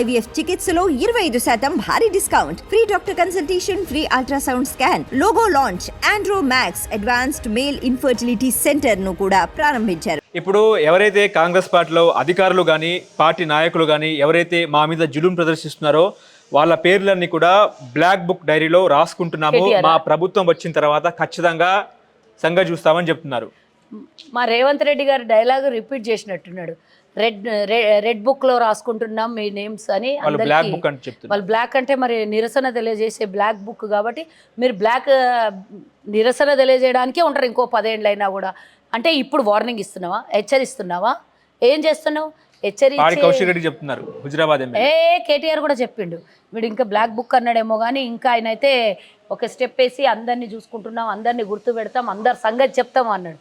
IVF చికిత్సలో ఇరవై ఐదు శాతం భారీ discount. Free doctor consultation free ultrasound scan logo launch andro max advanced male infertility సెంటర్ను కూడా ప్రారంభించారు. ఇప్పుడు ఎవరైతే కాంగ్రెస్ పార్టీలో అధికారులు కానీ పార్టీ నాయకులు కానీ ఎవరైతే మా మీద జులుం ప్రదర్శిస్తున్నారో వాళ్ళ పేర్లన్నీ కూడా బ్లాక్ బుక్ డైరీలో రాసుకుంటున్నాము. మా ప్రభుత్వం వచ్చిన తర్వాత ఖచ్చితంగా సంగతి చూస్తామని చెప్తున్నారు. మా రేవంత్ రెడ్డి గారి డైలాగ్ రిపీట్ చేసినట్టున్నాడు. రెడ్ రెడ్ బుక్లో రాసుకుంటున్నాం మీ నేమ్స్ అని వాళ్ళు బ్లాక్ అంటే మరి నిరసన తెలియజేసే బ్లాక్ బుక్ కాబట్టి మీరు బ్లాక్ నిరసన తెలియజేయడానికే ఉంటారు ఇంకో పదేళ్ళైనా కూడా. అంటే ఇప్పుడు వార్నింగ్ ఇస్తున్నావా? హెచ్చరిస్తున్నావా? ఏం చేస్తున్నావు? హెచ్చరించి చెప్తున్నారు హుజరాబాద్ ఏ కేటీఆర్ కూడా చెప్పిండు. వీడు ఇంకా బ్లాక్ బుక్ అన్నాడేమో కానీ ఇంకా ఆయన అయితే ఒక స్టెప్ వేసి అందరినీ చూసుకుంటున్నాం అందరినీ గుర్తు పెడతాం అందరి సంగతి చెప్తాం అన్నాడు.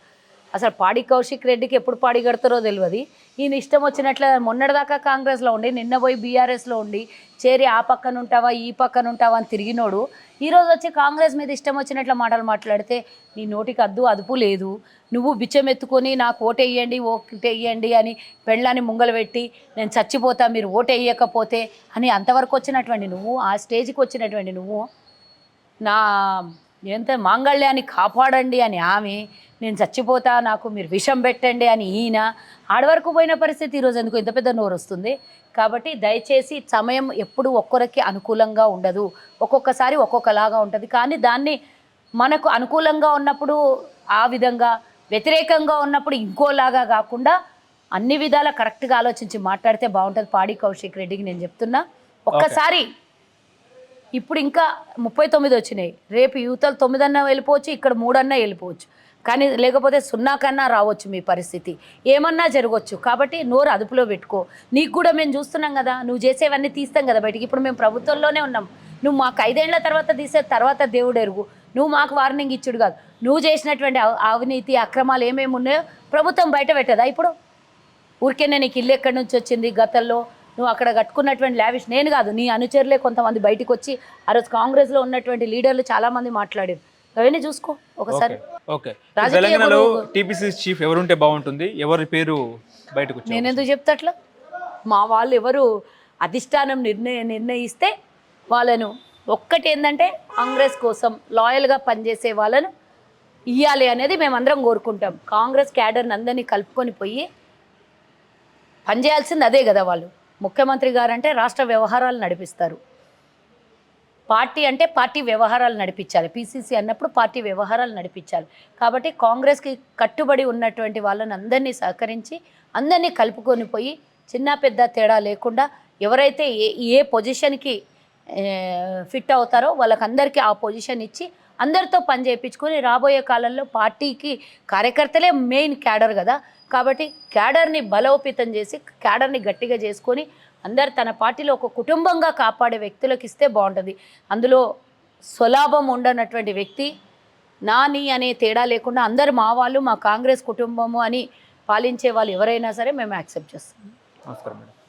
అసలు పాడి కౌశిక్ రెడ్డికి ఎప్పుడు పాడి కడతారో తెలియదు ఈయన ఇష్టం వచ్చినట్ల మొన్నటిదాకా కాంగ్రెస్లో ఉండి నిన్న పోయి బీఆర్ఎస్లో ఉండి చేరి ఆ పక్కన ఉంటావా ఈ పక్కన ఉంటావా అని తిరిగినోడు ఈరోజు వచ్చి కాంగ్రెస్ మీద ఇష్టం వచ్చినట్లు మాటలు మాట్లాడితే నీ నోటికి అద్దు అదుపు లేదు. నువ్వు బిచ్చం ఎత్తుకొని నాకు ఓటేయండి ఓటేయండి అని పెళ్ళాన్ని ముంగలు పెట్టి నేను చచ్చిపోతా మీరు ఓటేయకపోతే అని అంతవరకు వచ్చినటువంటి నువ్వు ఆ స్టేజ్కి వచ్చినటువంటి నువ్వు నా ఎంత మాంగళ్యాన్ని కాపాడండి అని ఆమె నేను చచ్చిపోతా నాకు మీరు విషం పెట్టండి అని ఈయన ఆడవరకు పోయిన పరిస్థితి ఈరోజు ఎందుకు ఇంత పెద్ద నోరు వస్తుంది? కాబట్టి దయచేసి సమయం ఎప్పుడు ఒక్కరికి అనుకూలంగా ఉండదు. ఒక్కొక్కసారి ఒక్కొక్కలాగా ఉంటుంది. కానీ దాన్ని మనకు అనుకూలంగా ఉన్నప్పుడు ఆ విధంగా వ్యతిరేకంగా ఉన్నప్పుడు ఇంకోలాగా కాకుండా అన్ని విధాల కరెక్ట్గా ఆలోచించి మాట్లాడితే బాగుంటుంది. పాడి కౌశిక్ రెడ్డికి నేను చెప్తున్నా. ఒక్కసారి ఇప్పుడు ఇంకా ముప్పై తొమ్మిది వచ్చినాయి. రేపు యువతలు తొమ్మిదన్నా వెళ్ళిపోవచ్చు ఇక్కడ మూడన్నా వెళ్ళిపోవచ్చు. కానీ లేకపోతే సున్నా కన్నా రావచ్చు మీ పరిస్థితి. ఏమన్నా జరగవచ్చు కాబట్టి నోరు అదుపులో పెట్టుకో. నీకు కూడా మేము చూస్తున్నాం కదా నువ్వు చేసేవన్నీ తీస్తాం కదా బయటికి. ఇప్పుడు మేము ప్రభుత్వంలోనే ఉన్నాం. నువ్వు మాకు ఐదేళ్ళ తర్వాత తీసే తర్వాత దేవుడు ఎరుగు. నువ్వు మాకు వార్నింగ్ ఇచ్చుడు కాదు. నువ్వు చేసినటువంటి అవినీతి అక్రమాలు ఏమేమి ఉన్నాయో ప్రభుత్వం బయట పెట్టదా ఇప్పుడు? ఊరికేనే నీకు ఇల్లు ఎక్కడి నుంచి వచ్చింది గతంలో? నువ్వు అక్కడ కట్టుకున్నటువంటి లావిష్ నేను కాదు నీ అనుచరులే కొంతమంది బయటికి వచ్చి ఆ రోజు కాంగ్రెస్లో ఉన్నటువంటి లీడర్లు చాలా మంది మాట్లాడారు. అవన్నీ చూసుకో ఒకసారి. ఓకే తెలంగాణలో టీపీసీ చీఫ్ ఎవరుంటే బాగుంటుంది? ఎవరి పేరు బయటకు వచ్చారు నేనెందుకు చెప్తా అట్లా మా వాళ్ళు ఎవరు అధిష్టానం నిర్ణయ నిర్ణయిస్తే వాళ్ళను ఒక్కటి ఏంటంటే కాంగ్రెస్ కోసం లాయల్గా పనిచేసే వాళ్ళను ఇవ్వాలి అనేది మేమందరం కోరుకుంటాం. కాంగ్రెస్ క్యాడర్ని అందరినీ కలుపుకొని పోయి పనిచేయాల్సింది అదే కదా వాళ్ళు. ముఖ్యమంత్రి గారు అంటే రాష్ట్ర వ్యవహారాలు నడిపిస్తారు. పార్టీ అంటే పార్టీ వ్యవహారాలు నడిపించాలి. పీసీసీ అన్నప్పుడు పార్టీ వ్యవహారాలు నడిపించాలి. కాబట్టి కాంగ్రెస్కి కట్టుబడి ఉన్నటువంటి వాళ్ళని అందరినీ సహకరించి అందరినీ కలుపుకొని పోయి చిన్న పెద్ద తేడా లేకుండా ఎవరైతే ఏ ఏ పొజిషన్కి ఫిట్ అవుతారో వాళ్ళకందరికీ ఆ పొజిషన్ ఇచ్చి అందరితో పని చేయించుకొని రాబోయే కాలంలో పార్టీకి కార్యకర్తలే మెయిన్ క్యాడర్ కదా. కాబట్టి క్యాడర్ని బలోపేతం చేసి క్యాడర్ని గట్టిగా చేసుకొని అందరు తన పార్టీలో ఒక కుటుంబంగా కాపాడే వ్యక్తులకు ఇస్తే బాగుంటుంది. అందులో స్వలాభం ఉండనటువంటి వ్యక్తి నా నీ అనే తేడా లేకుండా అందరు మా వాళ్ళు మా కాంగ్రెస్ కుటుంబము అని పాలించే వాళ్ళు ఎవరైనా సరే మేము యాక్సెప్ట్ చేస్తాం. నమస్కారం మేడం.